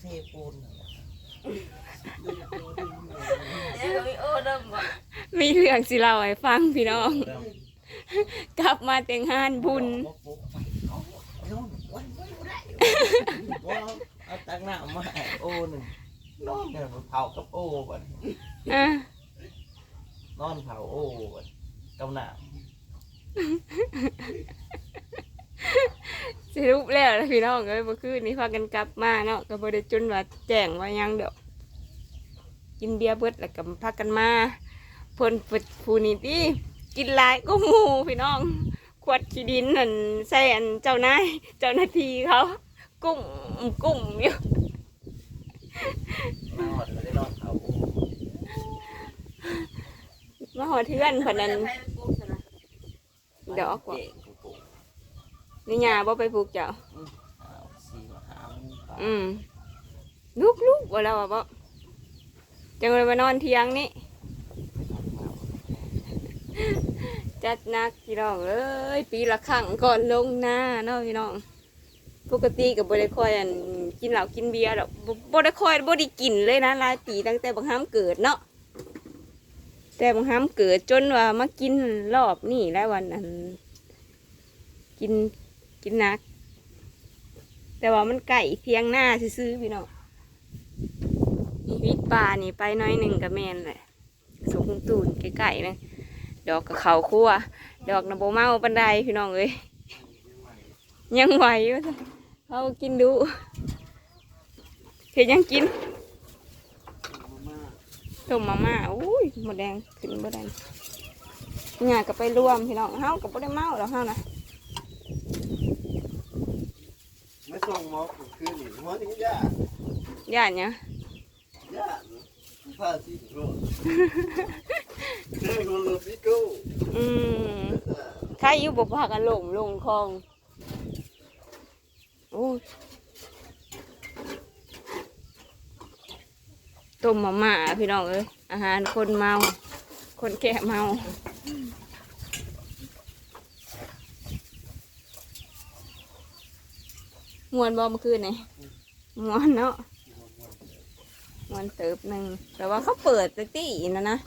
เทปูนมีเรื่องสิเล่าให้ฟังพี่น้อง กลับมาแต่งงานบุญเอาเอาวันไว้บ่ได้ว่าเอาตักหน้ามาโอหนึ่งนอนเนี่ยเผากับโอบัดนอนเผาโอบัดกับหน้า สรุปแล้วนะพี่น้องเอ้ยเมื่อคืนนี้พากันกลับมาเนาะก็บ่ได้จนว่าแจ้งว่ายังเด้อกินเบียร์เบิดแล้วก็พากันมาเพิ่นเปิดผู้นี้ติกินหลายก็หมู่พี่น้อง ขวดขี้ดินนั่นใส่อันเจ้านายเจ้าหน้าที่เขากุ้มกุ้มอยู่มาหอดก็ได้นอนเผาโอมาหอเทือนพิ่นนั้นให้ไปปลูกซะนะดอกว่าเจ๊กูปลูก นี่ยาบ่ไปปลูกเจ้าอ้าวสี่มาหาหมูป่าอืมลูกลูกว่าแล้วอะบ่จังเลยมานอนเที่ยงนี่จัดหนักพี่น้องเอ้ยปีละครั้งก่อนลงหน้าเนาะพี่น้องปกติกับบริคอยอันกินเหล้ากินเบียร์ดอกบ่บริคอยบริกินเลยนะหลายปีตั้งแต่บางห้ามเกิดเนาะแต่บางห้ามเกิดจนว่ามากินรอบนี่แล้ววันนั้น กิน กินนัก แต่ว่ามันไก่เพียงหน้าซื้อๆพี่น้องนี่วิทย์ป่านี่ไปน้อยหนึ่งกับแมนแหละสงตูนใกล้ๆนะดอกกับเขาคั่วดอกนโบเมาปันไดพี่น้องเอ้ยยังไหวอยู่เขากินดูเห็นยังกินต้มมาม่าอุ้ยหมดแดงขึ้นบ่ได้เนี่ยก็ไปรวมพี่น้องเฮากับบ่ได้เมาหรอกเฮานะ ไม่ส่งหมอคืนนี่หมอนี่ยาย่านเนี่ยยาผ้าสีโรดเรื่องคนละพิโก้อืมใครอยู่บอกพากันลงลงคลองโอ้ยต้มมาม่าพี่น้องเอ้ยอาหารคนเมา คนแก่เมา มวนบอมอคืนนี่มวนเนาะมวนเติบหนึ่งแต่ว่าเขาเปิดแตตี้นะนะ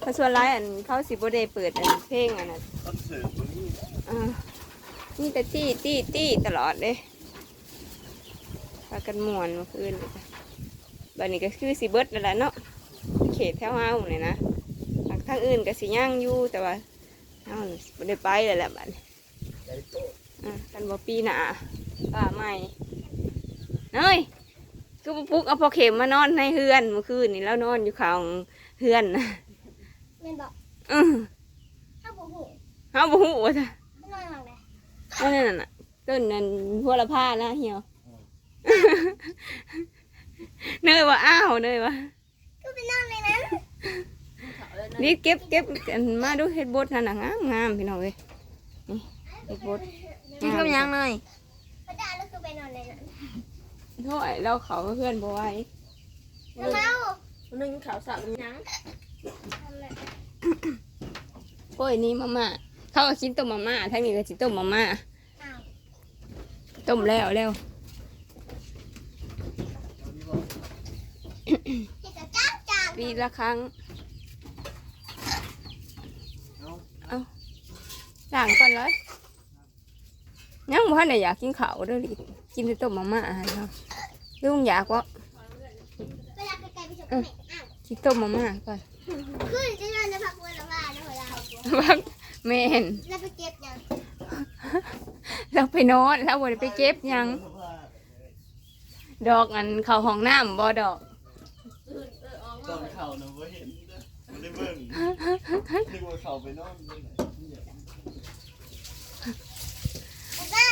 เขาส่วนร้ายอันเขาสิบเดเปิดอันเพลงอันนั้นคอนเสิร์ตวันนี้อ่านี่แต่ตี้ตี้ตี้ตลอดเลยพากันมวนเมื่อคืนเลยบัดนี้ก็คือสิเบิดนั่นแหละเนาะเขตแถวเฮาเนี่ยนะทางทางอื่นก็สิย่างอยู่แต่ว่าเฮานี่บ่ได้ไปเลยแหละบัดนี้อ่ากันบ่ปีหนา ป้าใหม่เฮ้ยคือบ่ปลุกเอาพอเข็มมานอนในเฮือนเมื่อคืนนี่แล้วนอนอยู่ข้างเฮือนนะแม่นบอกอือถ้าบ่หูเฮาบ่ฮู้ว่าจ้ะไม่นอนหลังเลยนั่นนั่นน่ะต้นนั้นพัวละผ้านะเหี่ยวเนยว่าอ้าวเนยว่าก็ไปนอนในนั้นเขาเลยนะนี่เก็บเก็บอันมาดูเฮ็ดบดนั่นน่ะงามงามพี่น้องเอ้ยนี่เฮ็ดบดกินกับยังเลย พระดาแล้วคือไปนอนในนั้น โถ่เราเขาเพื่อนบ่ไหวแล้วเมาวันนึงข้าวสารกับยังทำไมโอ้ยนี่มาม่าเขาก็กินต้มมาม่าทั้งนี้ก็สิต้มมาม่าอ้าวต้มแล้วแล้วที่จะจ้างจ้างปีละครั้งเอาล้างก่อนเลยยังบ่ทันได้อยากกินข้าวเด้อลิกินแต่ต้มมาม่าครับ ลุงอยากวะเวลาไกลๆไปชมแม่อ้าวกินต้มมาม่าก่อนขึ้นจะนอนในผักบัวแล้วว่าแล้วเวลาบักแม่นแล้วไปเก็บยังเราไปนอนเราบ่ได้ไปเก็บหยัง ดอกอันเข้าห้องน้ำบ่ดอกตอนเข่านะว่าเห็นนะไม่ได้เบิ่งนึกว่าเขาไปนอนที่ไหน พระดา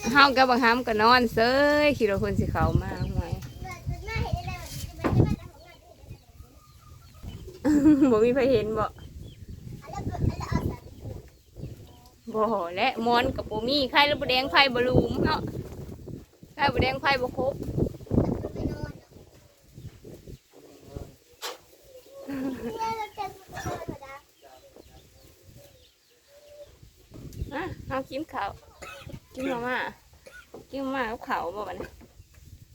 เห็นเลยเฮากับบางหามก็นอนเซยคิดว่าเพิ่นสิเขามาหวยพระดาเห็นอะไรแบบนี้จะไปที่บ้านของงานบ่มีใครเห็นบ่แล้วก็แล้วเอาแบบบ่และมอนกับบ่มีไข่แล้วบ่แดงไฟบ่ลูมเนาะไข่บแดงไฟบ่ครบไปนอนเนี่ยเราจะไปนอนพระดาอะเฮากินข้าว กินมาม่ากินมาม่ากับข้าวบ่บัดนี้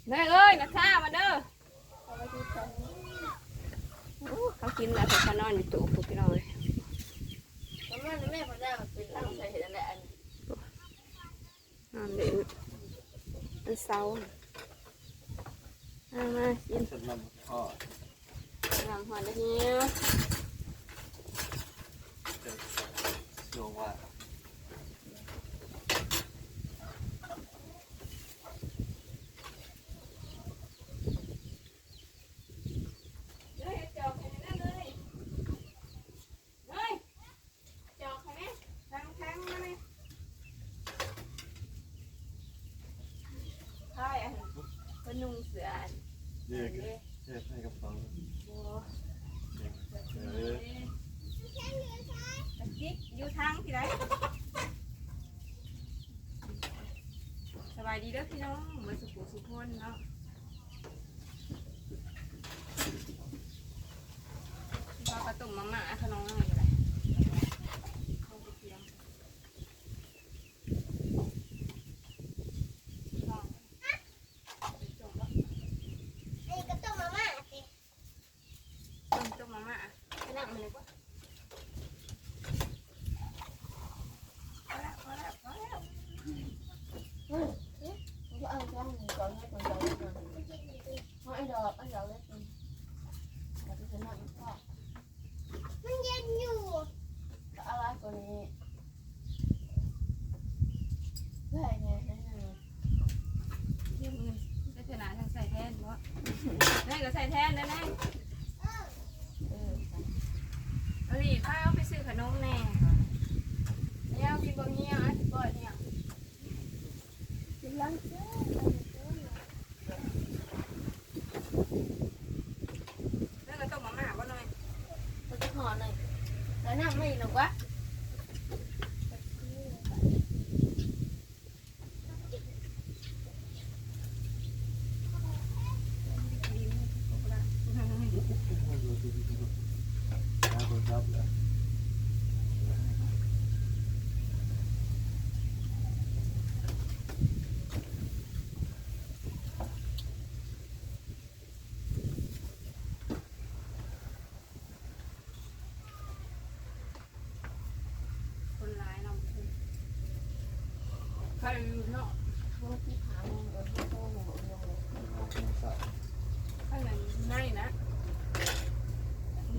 เด้อเอ้ยนักข่ามาเด้อเอาไว้ที่ตรงนี้โอ้เขากินแล้วเขานอนอยู่ตู้พวกพี่น้องเลยแล้วแม่แม่พอได้มันเป็นร่างใส่เห็นอะไรอันนอนเด่นมันเศร้าเอามากินฉันนำพ่อหลังหัวเนี้ยโยงว่า เฮ้ยจอกให้นั่นเลยเฮ้ยจอกให้แม่ทางทางมาเลยใช่อันก็นุ่งเสืออัน เรียกเรียกให้กับเขาโอ้เออตะกิ๊กอยู่ทางที่ไหนสบายดีเด้อพี่น้องเหมือนสุขุสุขคนเนาะปลากระตุ่มมาม่าขนมอะไรอยู่เลยเข้าไปเที่ยงลองไปจมแล้ว ไอ้ก็ต้มมาม่าสิ จมจมมาม่าไปนั่งมันเลยกว่าพอแล้วพอแล้วพอแล้ว มันก็เอาช่องก่อนให้คนใจก่อนเพราะไอ้ดอกไอ้ดอกเล็กมันมันจะนอนมันก็ มันเย็นอยู่ อะไรตัวนี้เพื่อไงนั่นน่ะ เรื่องเงินได้ชนะทางใส่แทนเพราะนั่นก็ใส่แทนนะนั่น เออ เอาดิพาเอาไปซื้อขนมแน่เนี่ยกินบะเงี้ยอะสิบ่เนี่ย กิน ล้างเสื้อ นั่นก็ต้มมาม่าบ่หน่อย มันจะห่อหน่อยแล้วน้ำไม่หรอกวะ ครับแล้ว คนร้ายเรา ใครอยู่เนาะเพราะที่ขามันโดนที่โซ่หนูลงเลยข้างในในนะ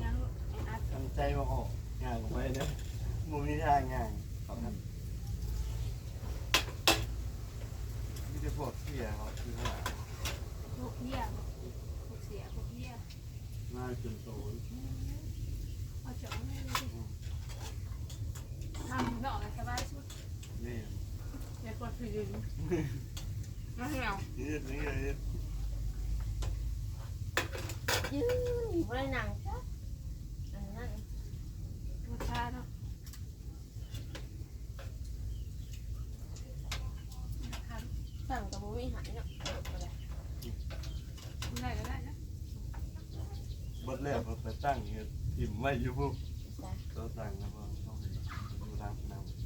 ยังไอ้อัดทำใจมาออกงานของไปเด้อมุมนี้ทางงานขอบคุณนี่จะพวกเที่ยเขาคือว่าพวกเหี้ยพวกเสียพวกเหี้ยน่าจนโตเอาจาะให้ดูดิทำดอกสบายสุดนี่ ย่ากดฝืนมาให้เอานี่นี่เลยยืนอยู่บนหนังจ้ะอันนั้นรสชาติเนาะสั่งกับบุ้ยหายเนาะได้ก็ได้นะบดแรกเราไปตั้งเงี้ยถิ่มไม่อยู่พวกเราตั้งแล้วก็ต้องดูร้านนอื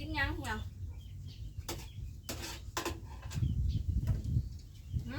ชิ้นยังเหี่ยวหึ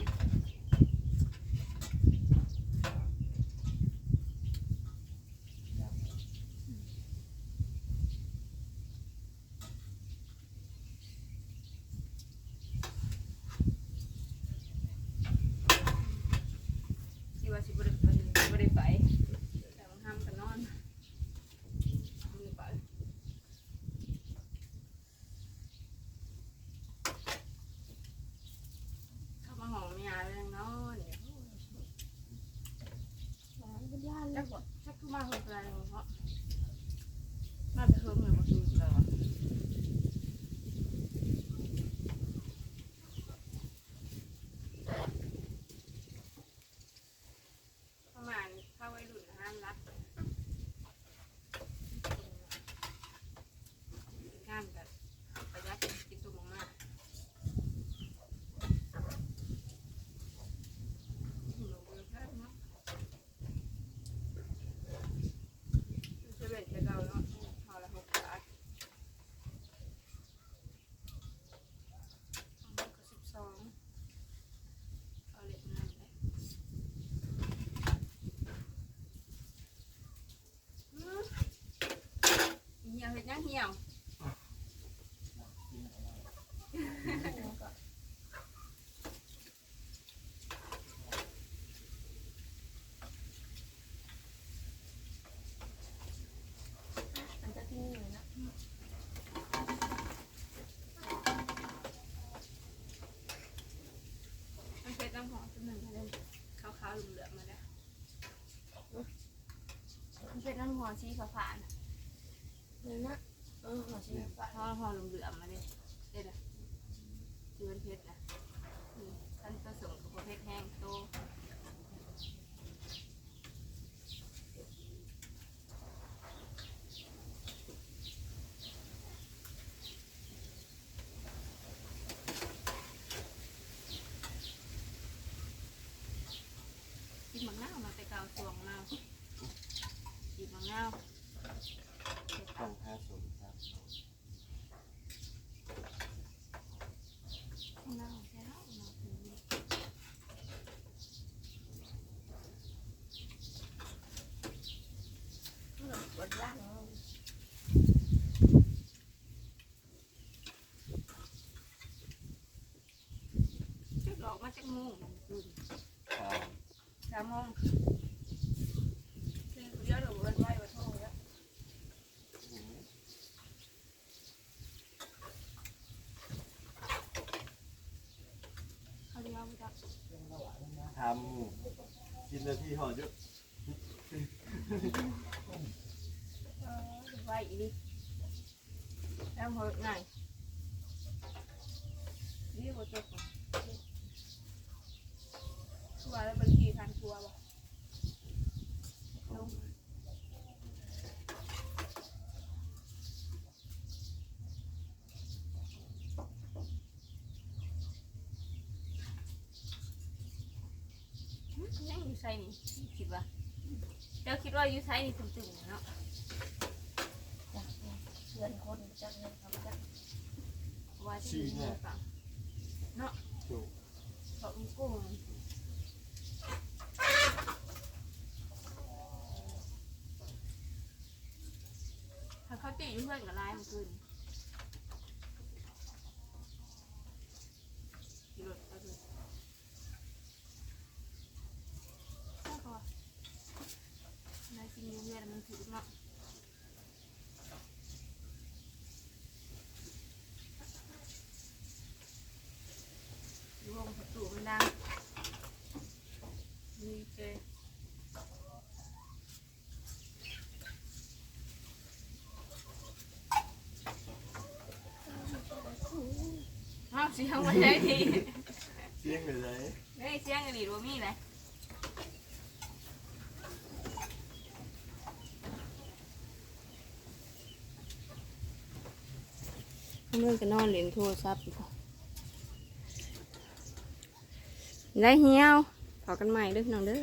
จักบ่จักคือมาเฮาอะไรเนาะมาแต่เฮิงเลยบ่คือแล้วอะประมาณถ้าวัยรุ่นห้ามรับงานกันประหยัดกินตัวมากๆหนูบ่ได้แพ้เนาะ เซเว่นจะเก่าเนาะห่อละหกบาทอันนี้ก็สิบสองเอาเล็กนั่นเลยอืมเหี่ยวเห็ดยังเหี่ยวมันจะที่นี่นะมันเป็นน้ำหอมตัวหนึ่งเลยขาวๆเหลืองๆมาแล้วมันเป็นน้ำหอมสีขาวๆนะนี่นะ ออหัวชีฟ้าห่อห่อเหลืองๆมาเลยเด็ดอะคือมันเพชรอืมท่านผสมกับเพชรแห้งโตกินมังนาวมาแต่กาวสวงมะนาวกินมังนาว ต้องห้าสมครับ มังนาวใช่แล้วมะนาวถึงนี่ ปวดร่าง จุดดอกมาจากโมงมันคืน อ่า สามโมงคือเดี๋ยวเราเวินไว้วันโทษแล้วเขาเรียกว่จับทำกินนาทีห่อเยอะเออไว้อีกดิแล้วหัวไหนนี่หัวจบก่อนทั วร์แล้วบางทีทานทัวร์บ่ต้มเลยยังอยู่ไซนี่คิดว่าเจ้าคิดว่าอยู่ไซนี่ตึงๆเนาะเพื่อนคนจักเงินทำจักว่าจะอยู่ในฝั่งถูกเกาะกุ้งถ้าเขาตีอยู่ เพื่อนกับลายมันขึ้นขี่รถก็คือถ้าก็นายกินอยู่เพื่อนมันถือเนาะ วงประตูมันดังดีเจอ้าวเสียงมาได้ดีเสียงไปเลย เฮ้ยเสียงกันดีรัวมีเลยเมื่อก็นอนเล่นโทรศัพท์อยู่ได้เหี่ยวพอกันใหม่เด้อพี่น้องเด้อ